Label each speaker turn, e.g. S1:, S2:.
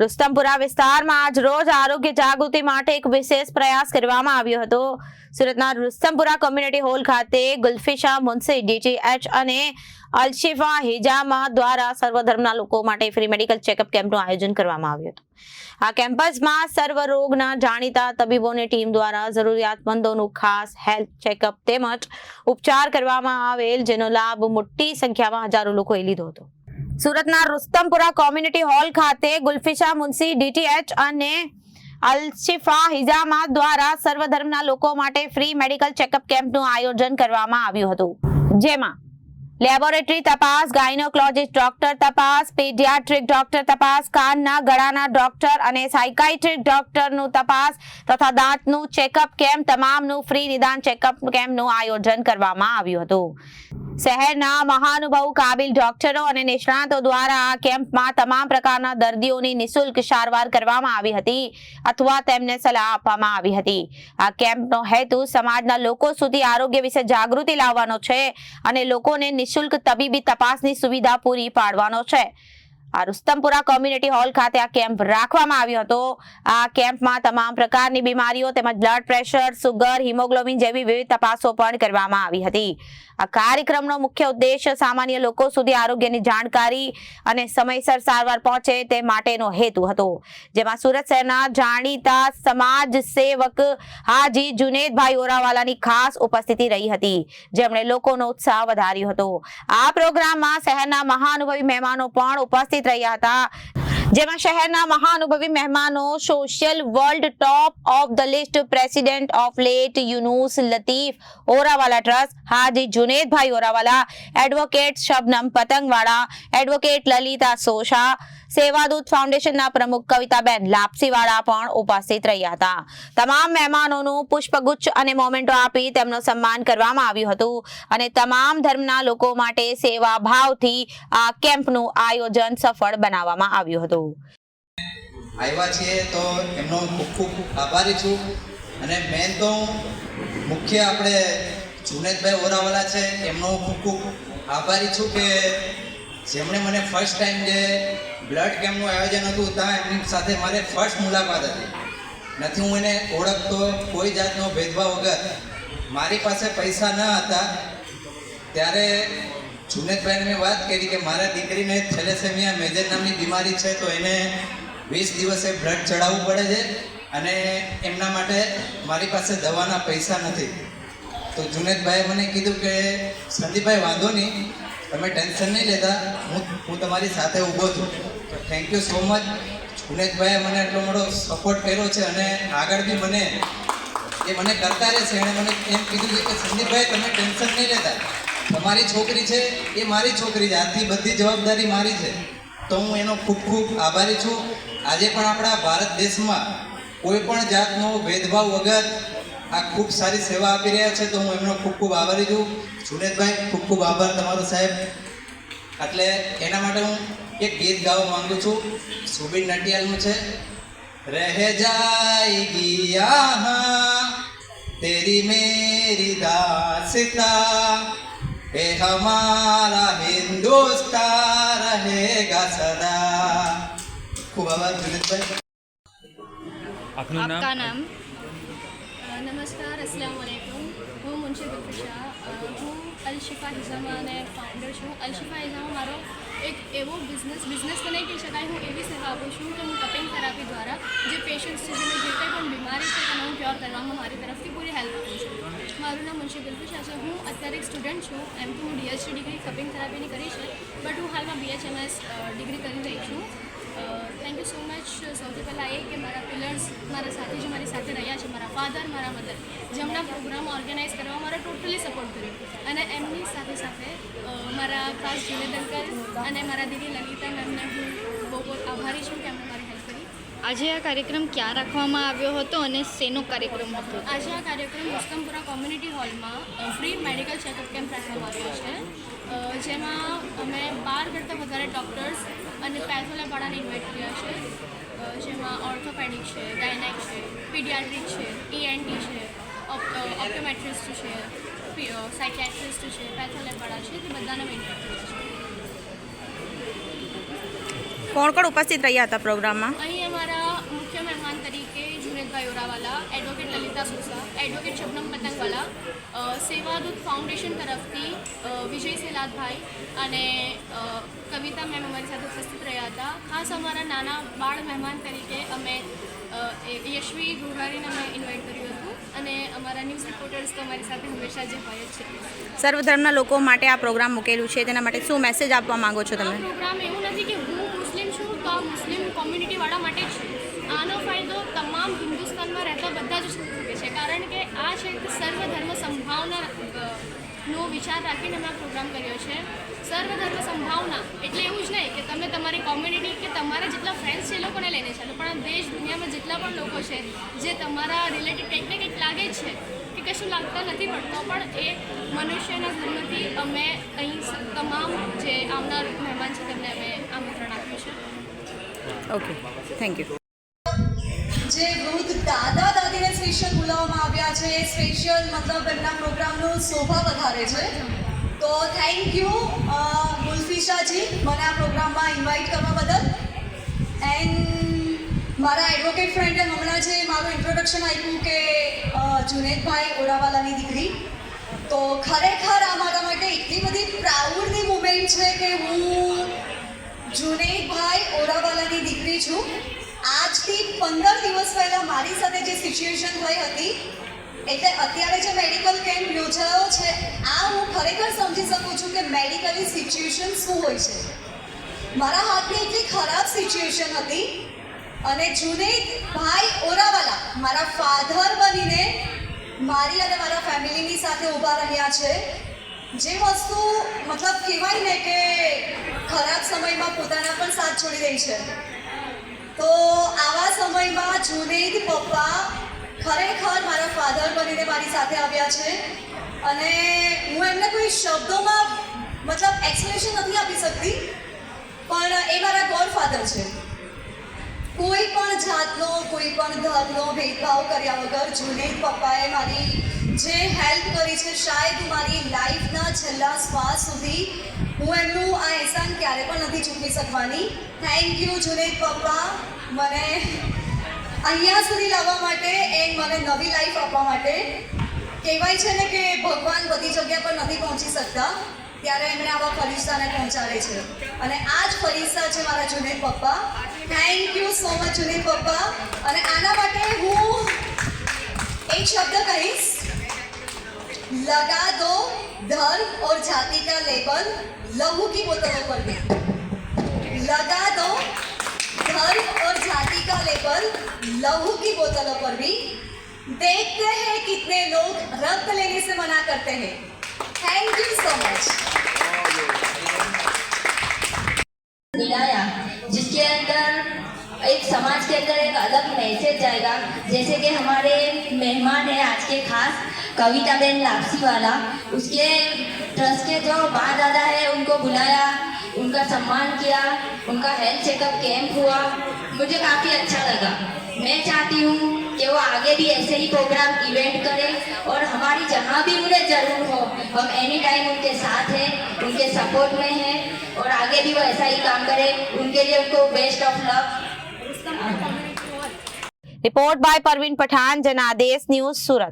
S1: રુસ્તમપુરા વિસ્તારમાં આજ રોજ આરોગ્ય જાગૃતિ માટે એક વિશેષ પ્રયાસ કરવામાં આવ્યો હતો. સુરતના રુસ્તમપુરા કોમ્યુનિટી હોલ ખાતે ગુલ્ફિશા મુનસી ડીટીએચ અને અલશિફા હિજામા દ્વારા સર્વધર્મના લોકો માટે ફ્રી મેડિકલ ચેકઅપ કેમ્પનું આયોજન કરવામાં આવ્યું હતું. આ કેમ્પસમાં સર્વ રોગના જાણીતા તબીબોની ટીમ દ્વારા જરૂરિયાતમંદોનું ખાસ હેલ્થ ચેકઅપ તેમજ ઉપચાર કરવામાં આવેલ, જેનો લાભ મોટી સંખ્યામાં હજારો લોકોએ લીધો હતો. સુરતના રુસ્તમપુરા કોમ્યુનિટી હોલ ખાતે ગુલફિશા મુનસી ડીટીએચ અને અલશિફા હિજામા દ્વારા સર્વધર્મના લોકો માટે ફ્રી મેડિકલ ચેકઅપ કેમ્પનું આયોજન કરવામાં આવ્યું હતું. જેમાં લેબોરેટરી તપાસ, ગાયનોકોલોજીસ્ટ ડોક્ટર તપાસ, પેડિયાટ્રિક ડોક્ટર તપાસ, કાનના ગળાના ડોક્ટર અને સાયકાઇટ્રિક ડોક્ટરનું તપાસ તથા દાંતનું ચેકઅપ કેમ્પ, તમામનું ફ્રી નિદાન ચેકઅપ કેમ્પનું આયોજન કરવામાં આવ્યું હતું. શહેરના મહાનુભાવ કાબિલ ડોક્ટરો અને નિષ્ણાતો દ્વારા આ કેમ્પમાં તમામ પ્રકારના દર્દીઓની નિઃશુલ્ક સારવાર કરવામાં આવી હતી અથવા તેમને સલાહ આપવામાં આવી હતી. આ કેમ્પનો હેતુ સમાજના લોકો સુધી આરોગ્ય વિશે જાગૃતિ લાવવાનો છે અને લોકોને નિશુલ્ક તબીબી તપાસની સુવિધા પૂરી પાડવાનો છે. આ રુસ્તમપુરા કોમ્યુનિટી હોલ ખાતે આ કેમ્પ રાખવામાં આવ્યો હતો. આ કેમ્પમાં તમામ પ્રકારની બીમારીઓ તેમજ બ્લડ પ્રેશર સુગર હિમોગ્લોબિન જેવી વિવિધ તપાસો પણ કરવામાં આવી હતી. આ કાર્યક્રમનો મુખ્ય ઉદ્દેશ સામાન્ય લોકો સુધી આરોગ્યની જાણકારી અને સમયસર સારવાર પહોંચે તે માટેનો હેતુ હતો. જેમાં સુરત શહેરના જાણીતા સમાજ સેવક હાજી જુનેદભાઈ ઓરાવાલાની ખાસ ઉપસ્થિતિ રહી હતી. જેમણે લોકોનો ઉત્સાહ વધાર્યો હતો. આ પ્રોગ્રામમાં શહેરના મહાનુભાવી મહેમાનો પણ ઉપસ્થિત રહ્યા હતા જેમાં શહેરના મહાનુભવી મહેમાનો social world top of the list president of late Yunus Latif Orawala trust Haji Junedbhai Orawala advocate Shabnam Patangwala advocate Lalita Sosha Sevadoot ફાઉન્ડેશનના પ્રમુખ કવિતાબેન લાપસીવાળા પણ ઉપસ્થિત રહ્યા હતા. તમામ મહેમાનોનું પુષ્પગુચ્છ અને મોમેન્ટો આપી તેમનું સન્માન કરવામાં આવ્યું હતું અને તમામ ધર્મના લોકો માટે સેવા ભાવથી આ કેમ્પનું આયોજન સફળ બનાવવામાં આવ્યું હતું.
S2: આવ્યા છીએ તો એમનો ખૂબ ખૂબ આભારી છું અને મેન તો મુખ્ય આપણે જુનેદભાઈ ઓરાવાલા છે એમનો ખૂબ ખૂબ આભારી છું કે જેમણે મને ફર્સ્ટ ટાઈમ જે બ્લડ કેમ્પનું આયોજન હતું, ત્યાં એમની સાથે મારે ફર્સ્ટ મુલાકાત હતી. નથી હું એને ઓળખતો, કોઈ જાતનો ભેદભાવ વગર. મારી પાસે પૈસા ન હતા, ત્યારે જુનેદભાઈને મેં વાત કરી કે મારા દીકરીને થેલેસેમિયા મેજર નામની બીમારી છે, તો એને વીસ દિવસે બ્લડ ચડાવવું પડે છે અને એમના માટે મારી પાસે દવાના પૈસા નથી. તો જુનેદભાઈએ મને કીધું કે, સંદીપભાઈ, વાંધો નહીં, તમે ટેન્શન નહીં લેતા, હું હું તમારી સાથે ઊભો છું. થેન્ક યુ સો મચ જુનેદભાઈએ મને એટલો મોટો સપોર્ટ કર્યો છે અને આગળ બી મને એ મને કરતા રહેશે એણે મને એમ કીધું છે કે સંદીપભાઈ, તમે ટેન્શન નહીં લેતા. તમારી છોકરી છે, એ મારી છોકરી છે. આથી બધી જવાબદારી મારી છે. તો હું એનો ખૂબ ખૂબ આભારી છું. આજે પણ આપણા ભારત દેશમાં કોઈ પણ જાતનો ભેદભાવ વગર આ ખૂબ સારી સેવા આપી રહ્યા છે, તો હું એમનો ખૂબ ખૂબ આભારી છું. જુનેદભાઈ ખૂબ ખૂબ આભાર તમારો સાહેબ. એટલે એના માટે હું એક ગીત ગાવા માંગુ છું. સુબીન નટિયાલનું છે. રહે જાયગી યહાં તેરી મેરી દાસતા એ હમારા હિન્દુસ્તા રહેગા સદા. ખૂબ આભાર જુનેશભાઈ
S3: આપનું નામ?
S4: નમસ્કાર અસલામ વાલેકુમ હું મુનશી ગુફર હું અલશિફા હિઝામ અને ફાઉન્ડર છું. અલશિફા હિઝામ મારો એક એવો બિઝનેસ બિઝનેસ તો નહીં કહી શકાય, હું એવી સેવા આપું છું કે હું કપિંગ થેરાપી દ્વારા જે પેશન્ટ્સ છે, જેને જે કંઈ પણ બીમારી છે, તેને હું ક્યોર કરવામાં મારી તરફથી પૂરી હેલ્પ આપું છું. મારું નામ મુનશી ગુલફિશા છે. હું અત્યારે એક સ્ટુડન્ટ છું. એમ તો હું ડીએચડી ડિગ્રી કપિંગ થેરાપીની કરી છે બટ હું હાલમાં બીએચએમએસ ડિગ્રી કરી રહી છું. થેન્ક યુ સો મચ સૌથી પહેલાં એ કે મારા પિલર્સ મારા સાથે જે મારી સાથે રહ્યા છે, મારા ફાધર મારા મધર જેમના પ્રોગ્રામ ઓર્ગેનાઇઝ કરવા મારા ટોટલી સપોર્ટ કર્યો. અને એમની સાથે સાથે મારા ખાસ જુનેદ અંકલ અને મારા દીદી લલિતા મેમને હું બહુ બહુ આભારી છું કે એમણે મારી હેલ્પ કરી.
S3: આજે આ કાર્યક્રમ ક્યાં રાખવામાં આવ્યો હતો અને શેનો કાર્યક્રમ હતો?
S4: આજે આ કાર્યક્રમ મુસ્કમપુરા કોમ્યુનિટી હોલમાં ફ્રી મેડિકલ ચેકઅપ કેમ્પ રાખવામાં આવ્યો છે. જેમાં અમે બાર કરતાં વધારે ડૉક્ટર્સ અને પેથોલેપાડાને ઇન્વાઇટ કર્યા છે. જેમાં ઓર્થોપેડિક છે ગાયનેક છે પીડિયાટ્રિક છે ઈએનટી છે ઓપ્ટોમેટ્રિસ્ટ છે સાયકિયાટ્રિસ્ટ છે પેથોલેપાડા છે તે બધાને મેં છે.
S1: કોણ કોણ ઉપસ્થિત રહ્યા હતા પ્રોગ્રામમાં
S4: અહીં અમારા એડવોકેટ શબનમ પતંગવાલા સેવાદૂત ફાઉન્ડેશન તરફથી વિજય સેલાદભાઈ અને કવિતા મેમ અમારી સાથે ઉપસ્થિત રહ્યા હતા. ખાસ અમારા નાના બાળ મહેમાન તરીકે અમે યશ્વી ગુહારીને અમે ઇન્વાઇટ કર્યું હતું અને અમારા ન્યૂઝ રિપોર્ટર્સ તો અમારી સાથે હંમેશા જે હોય જ છે.
S1: સર્વધર્મના લોકો માટે આ પ્રોગ્રામ મૂકેલું છે. તેના માટે શું મેસેજ આપવા માંગો છો તમે?
S4: પ્રોગ્રામ એવું નથી કે હું મુસ્લિમ છું તો આ મુસ્લિમ કોમ્યુનિટીવાળા માટે જ છે. આનો ફાયદો તમામ હિન્દુસ્તાનમાં રહેતા બધા જ કારણ કે આ છે કે સર્વધર્મ સંભાવના નો વિચાર રાખીને મેં આ પ્રોગ્રામ કર્યો છે. સર્વધર્મ સંભાવના એટલે એવું જ નહીં કે તમે તમારી કોમ્યુનિટી કે તમારા જેટલા ફ્રેન્ડ્સ છે એ લોકોને લઈને ચાલો, પણ દેશ દુનિયામાં જેટલા પણ લોકો છે, જે તમારા રિલેટેડ કંઈક ને કંઈક લાગે છે કે કશું લાગતા નથી પડતો, પણ એ મનુષ્યના ધર્મથી અમે અહીં તમામ જે આવનાર મહેમાન છે તેમને અમે આમંત્રણ આપ્યું છે.
S1: ઓકે થેન્ક યુ
S5: સ્પેશિયલ બોલાવવામાં આવ્યા છે. સ્પેશિયલ મતલબ એમના પ્રોગ્રામનો શોભા વધારે છે. તો થેન્ક યુ ગુલફિશાજી, મને આ પ્રોગ્રામમાં ઇન્વાઇટ કરવા બદલ. એન્ડ મારા એડવોકેટ ફ્રેન્ડે હમણાં જે મારું ઇન્ટ્રોડક્શન આપ્યું કે જુનેદભાઈ ઓરાવાલાની દીકરી. તો ખરેખર આ મારા માટે એટલી બધી પ્રાઉડની મુમેન્ટ છે કે હું જુનેદભાઈ ઓરાવાલાની દીકરી છું. આજથી પંદર દિવસ પહેલાં મારી સાથે જે સિચ્યુએશન થઈ હતી, એટલે અત્યારે જે મેડિકલ કેમ્પ યોજાયો છે, આ હું ખરેખર સમજી શકું છું કે મેડિકલી સિચ્યુએશન શું હોય છે. મારા હાથની એટલી ખરાબ સિચ્યુએશન હતી અને જુનેદ ભાઈ ઓરાવાલા મારા ફાધર બનીને મારી અને મારા ફેમિલીની સાથે ઊભા રહ્યા છે. જે વસ્તુ મતલબ કહેવાય ને કે ખરાબ સમયમાં પોતાના પણ સાથ છોડી દે છે. તો આવા સમયમાં જુનેદ પપ્પા ખરેખર મારા ફાધર બનીને મારી સાથે આવ્યા છે. અને હું એમને કોઈ શબ્દોમાં મતલબ એક્સપ્લેનેશન નથી આપી શકતી, પણ એ મારા ગોડફાધર છે. કોઈ પણ જાતનો, કોઈ પણ ધર્મનો ભેદભાવ કર્યા વગર જુનેદ પપ્પાએ મારી જે હેલ્પ કરી છે, શાયદ મારી લાઈફના છેલ્લા શ્વાસ સુધી હું એમનું આ એહસાન ક્યારે પણ નથી ચૂકવી શકવાની. થેન્ક યુ જુનેદ પપ્પા. મને અહીંયા સુધી લાવવા માટે એન્ડ મને નવી લાઈફ આપવા માટે કહેવાય છે ને કે ભગવાન બધી જગ્યા પર નથી પહોંચી શકતા. ત્યારે એમણે આવા ફરિસ્તાને પહોંચાડે છે. અને આ જ ફરિસ્તા છે મારા જુનેદ પપ્પા. Thank you so much Juned પપ્પા. અને આના માટે હું એક શબ્દ કહીશ. लगा दो धर्म और जाति का लेबल लहू की बोतलों पर भी। लगा दो धर्म और जाति का लेबल लहू की बोतलों पर भी। देखते हैं कितने लोग रक्त लेने से मना करते हैं। थैंक यू सो मच
S6: जिसके अंदर एक समाज के अंदर एक अलग मैसेज जाएगा जैसे कि हमारे मेहमान है आज के खास। कविता बेन लापसी वाला, उसके ट्रस्ट के जो बा दादा है, उनको बुलाया, उनका सम्मान किया, उनका हेल्थ चेकअप कैंप हुआ, मुझे काफ़ी अच्छा लगा। मैं चाहती हूँ कि वो आगे भी ऐसे ही प्रोग्राम इवेंट करें और हमारी जहाँ भी उन्हें ज़रूर हो, हम एनी टाइम उनके साथ हैं, उनके सपोर्ट में हैं और आगे भी वो ऐसा ही काम करें। उनके लिए उनको best of luck
S1: report by Parveen Pathan Janadesh news Surat